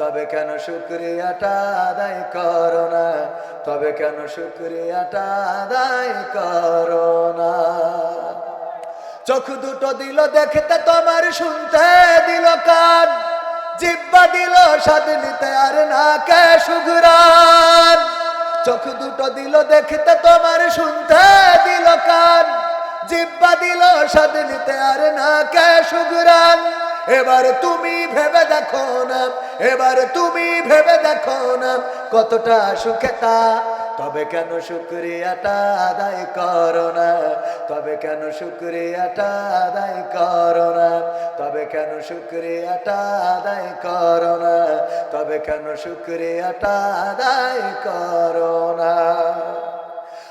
তবে কেন শুক্রিয়াটা আদায় করো না? তবে কেন শুক্রিয়াটা আদায় করো না? চোখ দুটো দিল দেখতে, তোমার শুনতে দিল কান। জিব্বা দিল স্বাদ নিতে, আর না কে সুগুরান চোখ দুটো দিল দেখতে, তোমার শুনতে দিল কান। জিব্বা দিল স্বাদ নিতে, আর না কে সুগুরান এবার তুমি ভেবে দেখো না, এবার তুমি ভেবে দেখো না কতটা সুখে তা। তবে কেন শুক্রিয়াটা আদায় করো না? তবে কেন শুক্রিয়াটা আদায় করো না? তবে কেন শুক্রিয়াটা আদায় করো না? তবে কেন শুক্রিয়াটা আদায় করো না?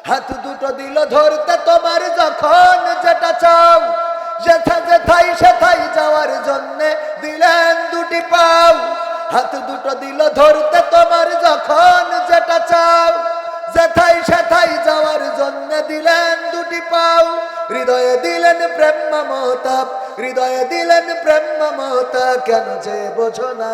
হাত দুটো দিল ধরতে তোমার যখন যেটা চাও। যেথা যেথাই সেথাই যাওয়ার জন্য দিলেন দুটি পাও। হাত দুটো দিল ধরতে তোমার যখন যেটা চাও। যেথাই সেথাই যাওয়ার জন্য দিলেন দুটি পাও। হৃদয়ে দিলেন প্রেম মমতা হৃদয়ে দিলেন প্রেম মমতা কেন যে বোঝো না?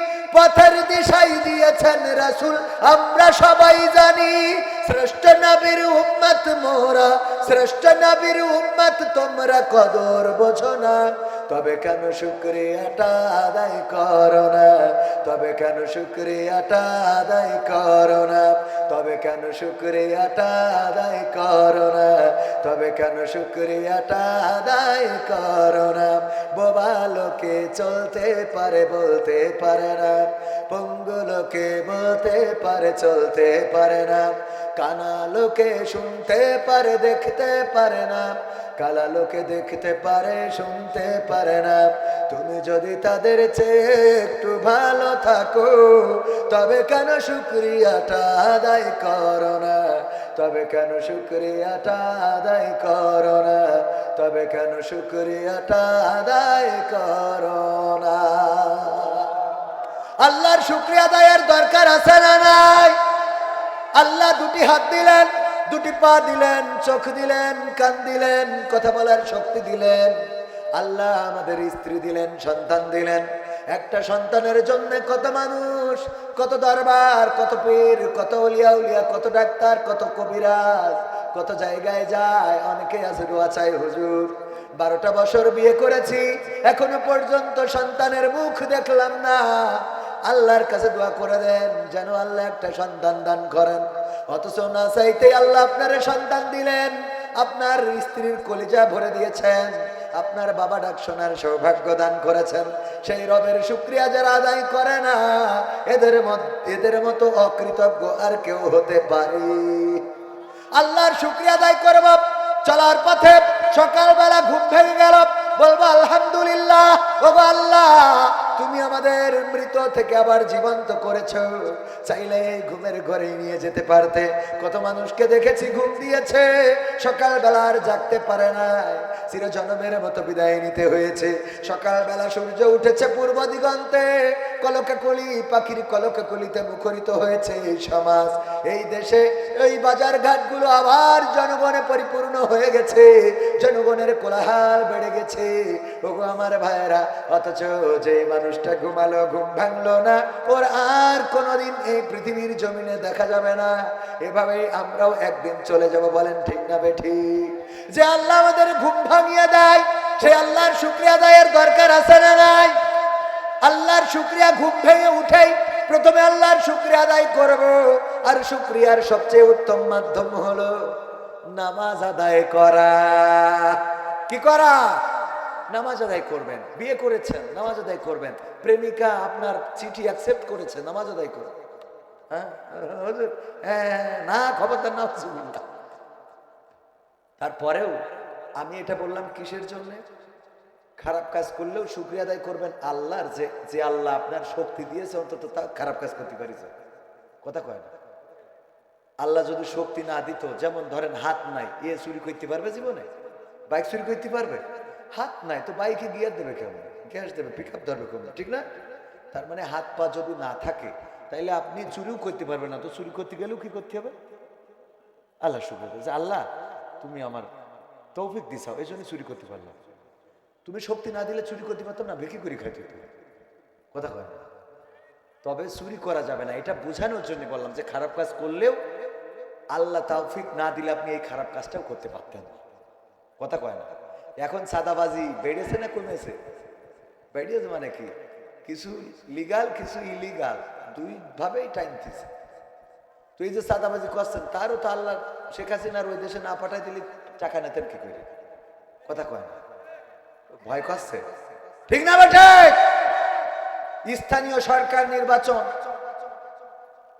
পথের দিশাই দিয়েছেন রাসুল। আমরা সবাই জানি নবীর উম্মত মোরা, শ্রেষ্ঠ নবীর উম্মত তোমরা কদর বোঝো না। তবে কেন শুক্রিয়াটা আদায় করো না? তবে কেন শুক্রিয়াটা আদায় করো না? তবে কেন শুক্রিয়াটা আদায় করো না? তবে কেন শুক্রিয়াটা আদায় করো না? বোবা লোকে চলতে পারে, বলতে পারে না। পঙ্গু লোকে বলতে পারে, চলতে পারে না। কানা লোকে শুনতে পারে, দেখতে পারে না। কালা লোকে দেখতে পারে, শুনতে পারে না। তুমি যদি তাদের চেয়ে একটু ভালো থাকো, তবে কেন শুক্রিয়াটা আদায় করো না? তবে কেন শুক্রিয়াটা আদায় করো না? তবে কেন শুক্রিয়াটা আদায় করো না? আল্লাহর শুক্রিয়া আদায়ের দরকার আছে না নাই? আল্লাহ দুটি হাত দিলেন, দুটি পা দিলেন, চোখ দিলেন, কান দিলেন, কথা বলার শক্তি দিলেন। আল্লাহ আমাদের স্ত্রী দিলেন, সন্তান দিলেন। একটা সন্তানের জন্য কত মানুষ, কত দরবার, কত পীর, কত উলিয়া উলিয়া, কত ডাক্তার, কত কবিরাজ, কত জায়গায় যায়, অনেকে আছে দোয়া চাই হুজুর। বারোটা বছর বিয়ে করেছি, এখনও পর্যন্ত সন্তানের মুখ দেখলাম না। আল্লাহর কাছে দোয়া করে দেন, যেন আল্লাহ একটা সন্তান দান করেন। অথচ না চাইতে আল্লাহ আপনার সন্তান দিলেন। আপনার স্ত্রীর কলিজা ভরে দিয়েছেন। আপনার বাবা ডাক শোনার সৌভাগ্য দান করেছেন। সেই রবের শুক্রিয়া যারা আদায় করে না, এদের এদের মতো অকৃতজ্ঞ আর কেউ হতে পারে। আল্লাহর শুক্রিয়া আদায় করব। চলার পথে সকালবেলা ঘুম ভেঙে গেল। বলব, আলহামদুলিল্লাহ। ওগো আল্লাহ তুমি আমাদের মৃত থেকে আবার জীবন্ত করেছ। চাইলে ঘুমের ঘরে নিয়ে যেতে পারতে। কত মানুষকে দেখেছি ঘুম দিয়েছে। সকালবেলা আর জাগতে পারে নাই চির জনমের মতো বিদায় নিতে হয়েছে। সকালবেলা সূর্য উঠেছে পূর্ব দিগন্তে। কলকে কলি পাখির কলকে কলিতে মুখরিত হয়েছে এই সমাজ। এই দেশে এই বাজার ঘাটগুলো আবার জনগণে পরিপূর্ণ হয়ে গেছে। জনগণের কোলাহাল বেড়ে গেছে। ওগো আমার ভাইয়েরা, অথচ যে মানুষটা ঘুমালো, ঘুম ভাঙলো না। ওর আর কোনোদিন এই পৃথিবীর জমিনে দেখা যাবে না। এভাবে আমরাও একদিন চলে যাব, বলেন ঠিক না বেঠি যে আল্লাহ আমাদের ঘুম ভাঙিয়ে দেয় সেই আল্লাহর শুক্রিয়া দায়ের দরকার আছে না নাই? আল্লাহর শুক্রিয়া ঘুম ভেঙে উঠেই প্রথমে আল্লাহর শুক্রিয়া আদায় করব, আর শুক্রিয়ার সবচেয়ে উত্তম মাধ্যম হলো নামাজ আদায় করা। কি করা? নামাজ আদায় করবেন বিয়ে করেছেন নামাজ আদায় করবেন। প্রেমিকা আপনার চিঠি অ্যাকসেপ্ট করেছে নামাজ আদায় করবেন হ্যাঁ? হ্যাঁ, না খবরদার না। তারপরেও আমি এটা বললাম কিসের জন্য? খারাপ কাজ করলেও শুক্রিয়া আদায় করবেন আল্লাহর যে যে আল্লাহ আপনার শক্তি দিয়েছে অন্তত তা খারাপ কাজ করতে পারিছে। কথা কয় না। আল্লাহ যদি শক্তি না দিত যেমন ধরেন হাত নাই ইয়ে চুরি করতে পারবে জীবনে? বাইক চুরি করতে পারবে? হাত নাই, তো বাইকে গিয়ার দেবে কেমন? গ্যাস দেবে পিক আপ ধরবে কেমন? ঠিক না? তার মানে হাত পা যদি না থাকে, তাইলে আপনি চুরিও করতে পারবেন না। তো চুরি করতে গেলেও কি করতে হবে? আল্লাহ শুক্র যে আল্লাহ, তুমি আমার তৌফিক দিছাও এই জন্য চুরি করতে পারলাম। তুমি শক্তি না দিলে চুরি করতে পারতাম না, বেশি করে খাইতে কথা কয় না? তবে চুরি করা যাবে না, এটা বোঝানোর জন্য বললাম যে খারাপ কাজ করলেও আল্লাহ তৌফিক না দিলে আপনি এই খারাপ কাজটাও করতে পারতেন কথা কয় না? এখন সাদাবাজি বেড়েছে না কমেছে? বেড়েছে মানে কি? কিছু লিগাল কিছু ইলিগাল দুই ভাবেই টাইম তো এই যে সাদাবাজি করছেন, তারও তো আল্লাহ, শেখ হাসিনার ওই দেশে না পাঠাই দিলে টাকা নেতেন কি করে? কথা কয় না। ভয় করছে? ঠিক না বেটে? স্থানীয় সরকার নির্বাচন,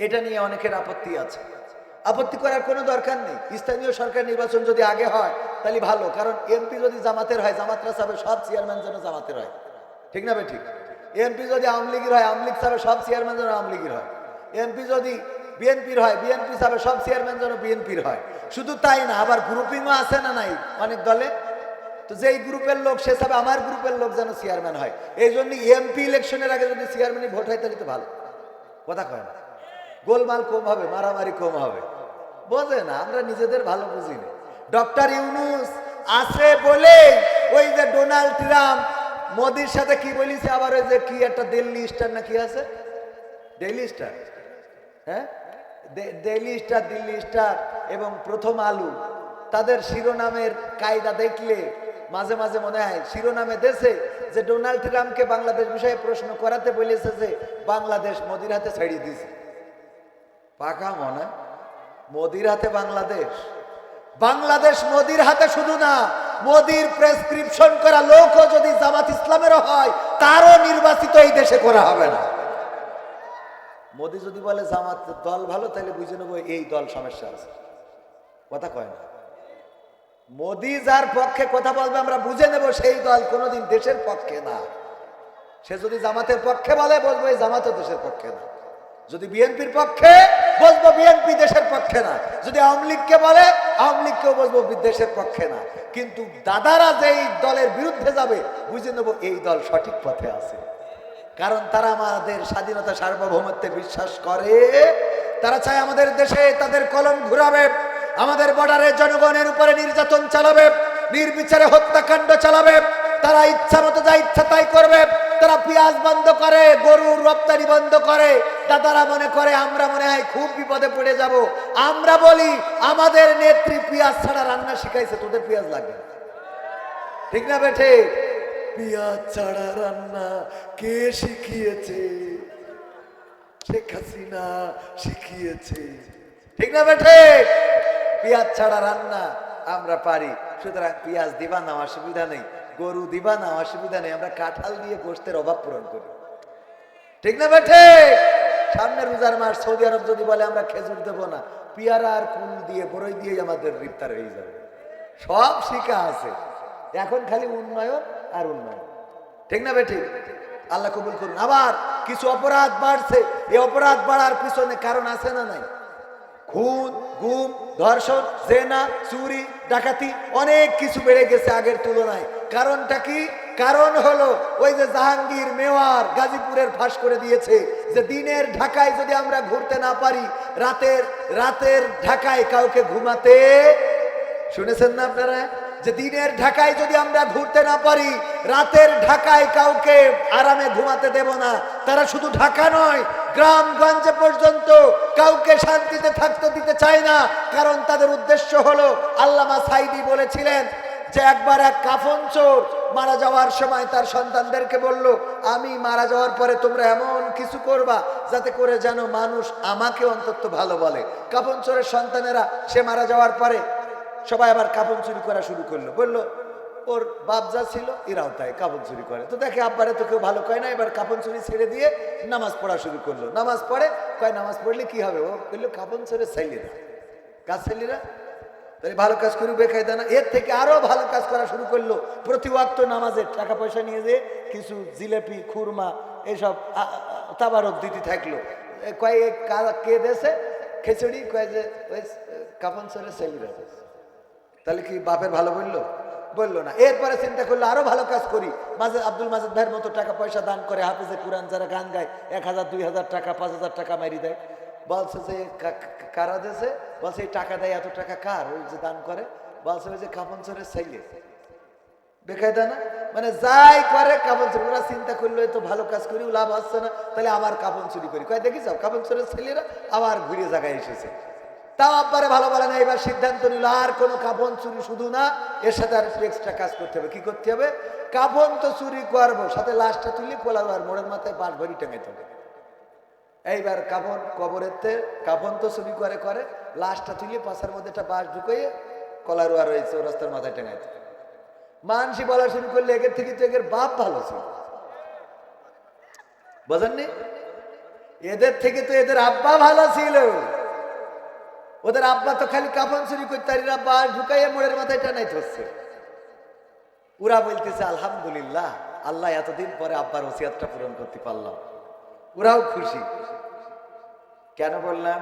এটা নিয়ে অনেকের আপত্তি আছে। আপত্তি করার কোনো দরকার নেই। স্থানীয় সরকার নির্বাচন যদি আগে হয় তাহলে ভালো, কারণ এমপি যদি জামাতের হয় জামাতরা সাহেব সব চেয়ারম্যান যেন জামাতের হয়। ঠিক না ঠিক? এমপি যদি আওয়ামী লীগের হয়, আওয়ামী লীগ সাহেব সব চেয়ারম্যান যেন আওয়ামী লীগের হয়। এমপি যদি বিএনপির হয়, বিএনপি সাহেব সব চেয়ারম্যান যেন বিএনপির হয়। শুধু তাই না, আবার গ্রুপিংও আছে না নাই অনেক দলে? তো যেই গ্রুপের লোক, সে সব আমার গ্রুপের লোক যেন চেয়ারম্যান হয়। এই জন্য এমপি ইলেকশনের আগে যদি চেয়ারম্যানই ভোট হয়, তাহলে তো ভালো। কথা কয় না। গোলমাল কম হবে, মারামারি কম হবে। বোঝে না, আমরা নিজেদের ভালো বুঝি না। ডক্টর ইউনুস আছে বলে ওই যে ডোনাল্ড ট্রাম্প মোদির সাথে কি বলিছে? আবার ওই যে কি একটা দিল্লি স্টার না কি আছে? Daily star. হ্যাঁ? ডেইলি স্টার, দিল্লি স্টার এবং প্রথম আলু। তাদের শিরোনামের কায়দা দেখলে মাঝে মাঝে মনে হয়, শিরোনামে দেশে যে ডোনাল্ড ট্রাম্পকে বাংলাদেশ বিষয়ে প্রশ্ন করাতে বলেছে যে বাংলাদেশ মোদির হাতে ছাড়িয়ে দিয়েছে। পাকা মনে? মোদির হাতে বাংলাদেশ? বাংলাদেশ মোদির হাতে শুধু না, মোদির প্রেসক্রিপশন করা লোকও যদি জামাত ইসলামেরও হয়, তারও নির্বাচিত এই দেশে করা হবে না। মোদি যদি বলে জামাত দল ভালো, তাহলে বুঝে নেব এই দল সমস্যা আছে। কথা কয় না। মোদি যার পক্ষে কথা বলবে, আমরা বুঝে নেব সেই দল কোনোদিন দেশের পক্ষে না। সে যদি জামাতের পক্ষে বলে, বলব এই জামাতও দেশের পক্ষে না। যদি বিএনপির পক্ষে, বলব বিএনপি দেশের পক্ষে না। যদি আওয়ামী লীগকে বলে আওয়ামী লীগকেও বলব বিদ্বেষের পক্ষে না। কিন্তু দাদারা যেই দলের বিরুদ্ধে যাবে, বুঝে নেব এই দল সঠিক পথে আছে। কারণ তারা আমাদের স্বাধীনতা সার্বভৌমত্বে বিশ্বাস করে। তারা চায় আমাদের দেশে তাদের কলম ঘুরাবে, আমাদের বর্ডারে জনগণের উপরে নির্যাতন চালাবে, নির্বিচারে হত্যাকাণ্ড চালাবে। তারা ইচ্ছা মতো যা ইচ্ছা তাই করবে। তারা পেঁয়াজ বন্ধ করে, গরুর রপ্তানি বন্ধ করে। দাদারা মনে করে, আমরা মনে হয় খুব বিপদে পড়ে যাব। আমরা বলি, আমাদের নেত্রী পেঁয়াজ ছাড়া রান্না শিখাইছে, তোদের পেঁয়াজ লাগবে। ঠিক না বেঠে? পেঁয়াজ ছাড়া রান্না কে শিখিয়েছে? শেখ হাসিনা শিখিয়েছে। ঠিক না বেঠে? পেঁয়াজ ছাড়া রান্না আমরা পারি, সুতরাং পেঁয়াজ দিবা না, অসুবিধা নেই। গরু দিবা না, অসুবিধা নেই, আমরা কাঁঠাল দিয়ে গোষ্ঠের অভাব পূরণ করি। ঠিক না বেঠে সামনে রোজার মাস, সৌদি আরব যদি বলে আমরা খেজুর দেবো না, পিয়ারা আর কুল দিয়ে বড়ই দিয়ে আমাদের ইফতার হয়ে যাবে। সব শিখা আছে। এখন খালি উন্নয়ন আর উন্নয়ন। ঠিক না বেঠি আল্লাহ কবুল করুন। আবার কিছু অপরাধ বাড়ছে, এই অপরাধ বাড়ার পিছনে কারণ আছে না নাই? খুন, গুম, ধর্ষণ, জেনা, চুরি, ডাকাতি অনেক কিছু বেড়ে গেছে আগের তুলনায়। কারণটা কি? কারণ হলো ওই যে জাহাঙ্গীর মেওয়ার গাজীপুরের ফাঁস করে দিয়েছে যে দিনের ঢাকায় যদি আমরা ঘুরতে না পারি, রাতের রাতের ঢাকায় কাউকে ঘুমাতে শুনেছেন না আপনারা? যে দিনের ঢাকায় যদি আমরা ঘুরতে না পারি, রাতের ঢাকায় কাউকে আরামে ঘুমাতে দেব না। তারা শুধু ঢাকা নয়, গ্রামগঞ্জে পর্যন্ত কাউকে শান্তিতে থাকতে দিতে চায় না। কারণ তাদের উদ্দেশ্য হলো, আল্লামা সাইদি বলেছিলেন যে একবার এক কাফন চোর মারা যাওয়ার সময় তার সন্তানদেরকে বলল, আমি মারা যাওয়ার পরে তোমরা এমন কিছু করবা যাতে করে যেন মানুষ আমাকে অন্তত ভালো বলে। কাফন চোরের সন্তানেরা, সে মারা যাওয়ার পরে সবাই আবার কাপড় চুরি করা শুরু করল। বলল, ওর বাপ যা ছিল, এরাও তাই, কাপড় চুরি করে। তো দেখে আব্বারে তো কেউ ভালো কয় না, এবার কাপড় চুরি ছেড়ে দিয়ে নামাজ পড়া শুরু করল। নামাজ পড়ে, কয় নামাজ পড়লে কি হবে? ও বলল, কাপড় ছেড়ে ছেলেরা। কাজ ছেলেরা? তাহলে ভালো কাজ করি বেকায়দা না। এর থেকে আরও ভালো কাজ করা শুরু করল। প্রতি ওয়াক্ত নামাজের টাকা পয়সা নিয়ে যে কিছু জিলেপি, খুরমা, এসব তাবারক দিতে থাকল। এ কয় কে দেশে খিচুড়ি কয় যে, ওই কাপন সরে সেলিরা তাহলে কি বাপের ভালো বলল? বলল না। এরপরে চিন্তা করল, আরও ভালো কাজ করি। মাঝে আব্দুল মাজেদ ভাইয়ের মতো টাকা পয়সা দান করে হাফিজে কোরআন যারা গান গায়, এক হাজার, দুই হাজার টাকা, পাঁচ হাজার টাকা মারি দেয়। বলছে যে কারা দেশে বলছে, এই টাকা দেয়, এত টাকা কার? ওই যে দান করে। বলছে, ওই যে সরে ছেলে। বেকায়দা না? মানে যাই করে কাপন চুরি ওরা চিন্তা করল তো ভালো কাজ করি, লাভ আসছে না। তাহলে আবার কাপন চুরি করি। কয় দেখি যাও কাপন চুরের ছেলেরা আবার ঘুরে জায়গায় এসেছে। তাও আব্বারে ভালো বলে না, এবার সিদ্ধান্ত নিল, আর কোনো কাপন চুরি শুধু না, এর সাথে আর এক্সট্রা কাজ করতে হবে। কি করতে হবে? কাপন তো চুরি করব, সাথে লাশটা তুলি পোলাবো আর মোড়ের মাথায় বাঁশ ভরি টেঙাইতে হবে। এইবার কাপন কবরেতে কাপন তো চুরি করে করে, লাশটা তুলি, পাশার মধ্যে একটা বাঁশ ঢুকিয়ে কলারোয়া রয়েছে ও রাস্তার মাথায় টেঙাইতে। মানসি বলা শুরু করলে এগের থেকে তো এগের বাপ ভালো ছিল। বোঝেননি? এদের থেকে তো এদের আব্বা ভালো ছিল। ওদের আব্বা তো খালি কাফন চুরি করতে, আর বাস ঢুকাইয়া মোড়ের মাথায় টানাই ধরছে। ওরা বলতেছে, আলহামদুলিল্লাহ, আল্লাহ এতদিন পরে আব্বার ওসিয়াতটা পূরণ করতে পারলাম। ওরাও খুশি। কেন বললাম?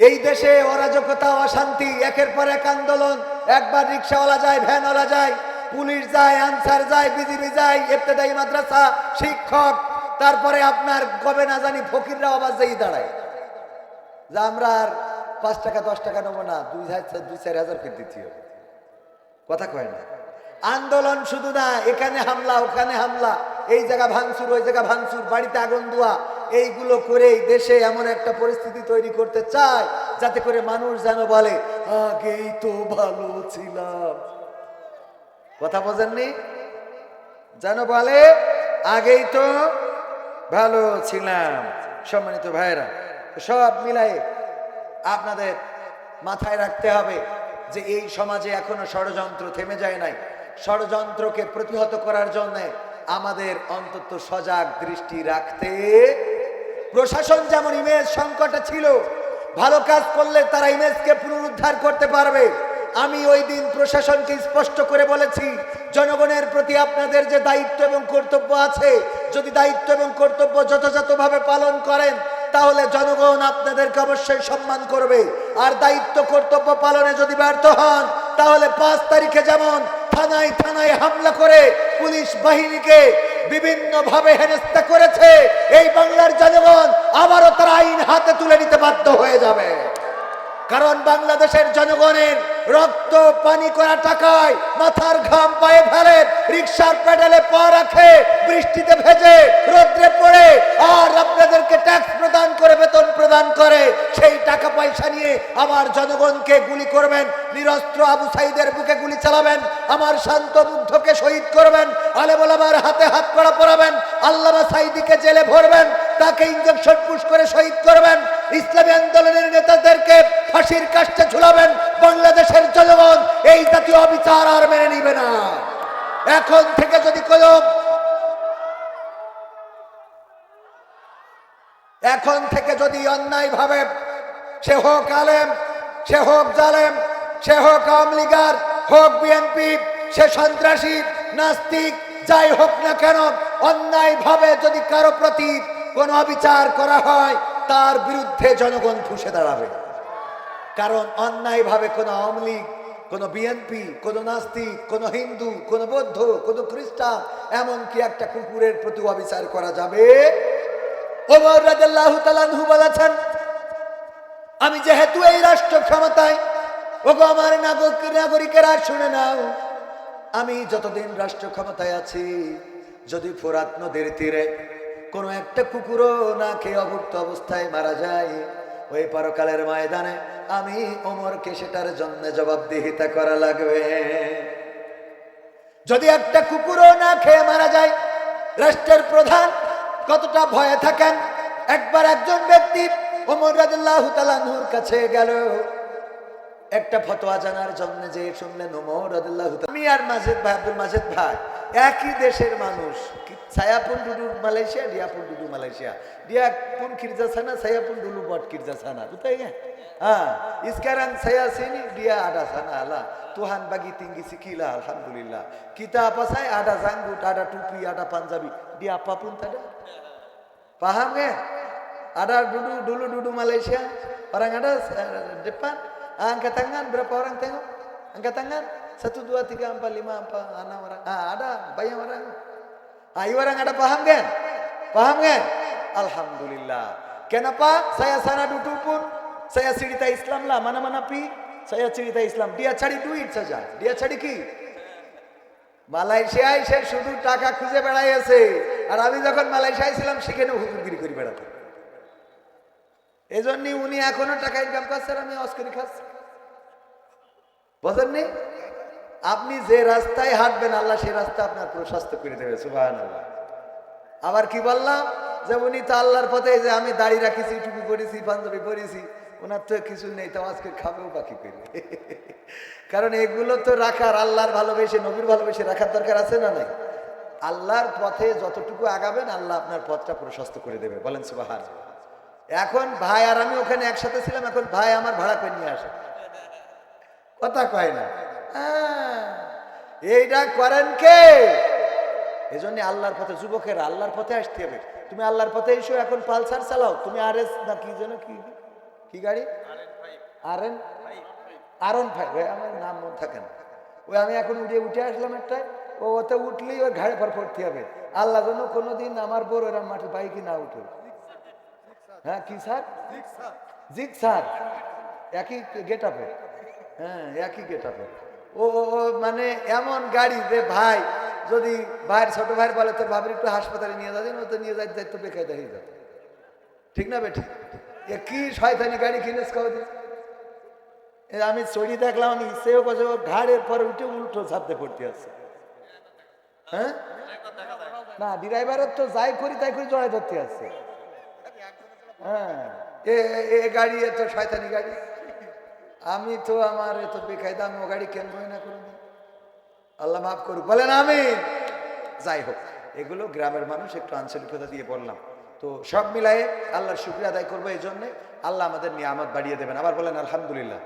এই দেশে অরাজকতা, অশান্তি, একের পর এক আন্দোলন, একবার রিক্সাওয়ালা যায়, ভ্যানওয়ালা যায়, পুলিশ যায়, আনসার যায়, বিজিবি যায়, ইবতেদায়ী মাদ্রাসা, শিক্ষক, তারপরে আপনার কবে না জানি ফকিররা আবার যেই দাঁড়ায়। যে আমরা আর পাঁচ টাকা, দশ টাকা নেব না, দুই হাজার দুই চার হাজার করে দিতে হবে। কথা কয় না। আন্দোলন শুধু না, এখানে হামলা, ওখানে হামলা, এই জায়গা ভাঙচুর, ওই জায়গা ভাঙচুর, বাড়িতে আগুন দোয়া এইগুলো করেই দেশে এমন একটা পরিস্থিতি তৈরি করতে চায়, যাতে করে মানুষ যেন বলে, আগেই তো ভালো ছিলাম। কথা বোঝেননি? যেন বলে, আগেই তো ভালো ছিলাম। সম্মানিত ভাইরা সব মিলাই আপনাদের মাথায় রাখতে হবে যে এই সমাজে এখনও ষড়যন্ত্র থেমে যায় নাই। ষড়যন্ত্রকে প্রতিহত করার জন্য আমাদের অন্তত সজাগ দৃষ্টি রাখতে প্রশাসন যেমন ইমেজ সংকটে ছিল, ভালো কাজ করলে তারা ইমেজকে পুনরুদ্ধার করতে পারবে। আমি ওই দিন প্রশাসনকে স্পষ্ট করে বলেছি, জনগণের প্রতি আপনাদের যে দায়িত্ব এবং কর্তব্য আছে, যদি দায়িত্ব এবং কর্তব্য যথাযথভাবে পালন করেন তাহলে জনগণ আপনাদেরকে অবশ্যই সম্মান করবে। আর দায়িত্ব কর্তব্য পালনে যদি ব্যর্থ হন, তাহলে পাঁচ তারিখে যেমন থানায় থানায় হামলা করে পুলিশ বাহিনীকে বিভিন্ন ভাবে হেনস্থা করেছে, এই বাংলার জনগণ আবারও তারা আইন হাতে তুলে নিতে বাধ্য হয়ে যাবে। কারণ বাংলাদেশের জনগণের রক্ত, পানি করা টাকায় মাথার ঘাম পায়ে ফেলে, রিক্সার প্যাডেলে পা রাখে, বৃষ্টিতে ভেজে রোদ্রে পড়ে আর আপনাদেরকে ট্যাক্স প্রদান করে বেতন প্রদান করে, সেই টাকা পয়সা নিয়ে আমার জনগণকে গুলি করবেন, নিরস্ত্র আবু সাইদের বুকে গুলি চালাবেন, আমার শান্ত বুদ্ধকে শহীদ করবেন আলেবলামার হাতে হাত কড়া পরাবেন, আল্লামা সাইদিকে জেলে ভরবেন, তাকে ইঞ্জেকশন পুশ করে শহীদ করবেন, ইসলামী আন্দোলনের নেতাদেরকে ফাঁসির কাষ্টে ঝুলাবেন, বাংলাদেশের জনগণ এই জাতীয় অবিচার আর মেনে নিবে না। এখন থেকে যদি কোনো এখন থেকে যদি অন্যায় ভাবে সে হোক আলেম, সে হোক জালেম, সে হোক আওয়ামী লীগার, হোক বিএনপি, সে সন্ত্রাসী, নাস্তিক, যাই হোক না কেন অন্যায় ভাবে যদি কারও প্রতি কোনো অবিচার করা হয়, তার বিরুদ্ধে জনগণ ফুসে দাঁড়াবে। কারণ অন্যায়ভাবে কোনো আওয়ামী লীগ, কোনো বিএনপি, কোনো নাস্তিক, কোনো হিন্দু, কোনো বৌদ্ধ, কোনো খ্রিস্টান, এমনকি একটা কুকুরের প্রতি অবিচার করা যাবে ওমর তাআলাহু বলেছেন, আমি যেহেতু এই রাষ্ট্র ক্ষমতায়, ওগো আমার নাগরিক, নাগরিকেরা শুনে নাও, আমি যতদিন রাষ্ট্র ক্ষমতায় আছি, যদি ফোরাত নদীর তীরে কোনো একটা কুকুরও না খেয়ে অভুক্ত অবস্থায় মারা যায়, ওই পরকালের ময়দানে আমি ওমরকে সেটার জন্য জবাবদিহিতা করা লাগবে। যদি একটা কুকুরও না খেয়ে মারা যায়, রাষ্ট্রের প্রধান কতটা ভয়ে থাকেন? একবার একজন ব্যক্তি ওমর তাআলার কাছে গেল। একটা ফতোয়া জানার জন্য যে শুনলেন ওমর আমি আর মাজিদ ভাই, আব্দুল মাজিদ ভাই, একই দেশের মানুষ। ছায়াপুন ডুডু মালয়েশিয়া, ডিয়াপুন ডুডু মালয়েশিয়া। ডিয়াপুন কিরজাসানা ছায়াপুন ডুলু বট কিরজাসানা বুঝতে গে হ্যাঁ sini dia ada sana lah Tuhan bagi tinggi sikila alhamdulillah kita apa saya ada zanggut ada tupi ada panjabi dia apapun tak ada Paham kan? Ada dulu dulu dulu Malaysia orang ada eh, depan angkat tangan berapa orang tengok? Angkat tangan satu dua tiga empat lima empat enam orang. Ah ada banyak orang. Ah ini orang ada paham kan? Paham kan? Alhamdulillah. Kenapa saya sana duduk pun saya cerita Islam lah mana mana pi saya cerita Islam dia cari duit saja dia cari কি মালয়েশিয়ায় সে শুধু টাকা খুঁজে বেড়াইছে আর আমি যখন মালয়েশিয়ায় ছিলাম, সেখানে হুজুরগিরি করে বেড়াতাম। এই উনি এখনও টাকা ইনকাম করছেন আমি অস্করি খাচ্ছি। বোঝেননি? আপনি যে রাস্তায় হাঁটবেন, আল্লাহ সেই রাস্তা আপনার প্রশস্ত করে দেবে সুবাহ আবার কি বললাম? যে উনি তো আল্লাহর পথে যে আমি দাড়ি রাখিছি, টুপি পরেছি, পাঞ্জাবি পরেছি ওনার তো কিছু নেই তো আজকে খাবেও বাকি করে। কারণ এগুলো তো রাখার, আল্লাহর ভালোবেসে, নবীর ভালোবেসে রাখার দরকার আছে না নাই? আল্লাহর পথে যতটুকু আগাবেন আল্লাহ আপনার পথটা প্রশস্ত করে দেবে। বলেন সুবাহান। এখন ভাই আর আমি ওখানে একসাথে ছিলাম এখন ভাই আমার ভাড়া করে নিয়ে আসে। কথা কয় না। আহ, এইটা করেন কে? এই জন্য আল্লাহর পথে যুবকের আল্লাহর পথে আসতে হবে। তুমি আল্লাহর পথে এসো এখন পালসার চালাও। তুমি আর এস না কি যেন কি? কি গাড়ি? আর এন ভাই। আমার নাম মনে থাকে না। ওই আমি এখন উঠে উঠে আসলাম একটা ও ওতে উঠলেই ওর ঘাড়ে পর পড়তে হবে। আল্লাহ যেন কোনোদিন আমার বড় এরম মাঠে বাইকে না উঠে। হ্যাঁ কি স্যার? জিক স্যার। একই গেট আপে হ্যাঁ একই গেট আপে ও মানে এমন গাড়ি যে ভাই, যদি ভাইয়ের ছোট ভাইয়ের বলে, তোর ভাবির একটু হাসপাতালে নিয়ে যাবেন ও তো নিয়ে যাইতে দায়িত্ব বেকায়দা হয়ে যাবে। ঠিক না বেঠি? এ কি শয়তানি গাড়ি কিনেছ কাউ আমি চড়ি দেখলাম, আমি সেও কাছে ঘাড়ের পরে উঠে উল্টো ঝাপতে পড়তে আছে। হ্যাঁ? না, ড্রাইভারের তো যাই করি তাই করে জড়াই ধরতে আছে। হ্যাঁ এ গাড়ি এত শয়তানি গাড়ি। আমি তো আমার এত বেকায়দা, আমি ও গাড়ি কেনবই না করব আল্লাহ মাফ করুক, বলেন আমি যাই হোক, এগুলো গ্রামের মানুষ একটু আঞ্চলিকতা দিয়ে বললাম। তো সব মিলায়ে আল্লাহর শুক্রিয়া আদায় করব এই জন্যে। আল্লাহ আমাদের নিয়ামত বাড়িয়ে দেবেন। আবার বলেন, আলহামদুলিল্লাহ।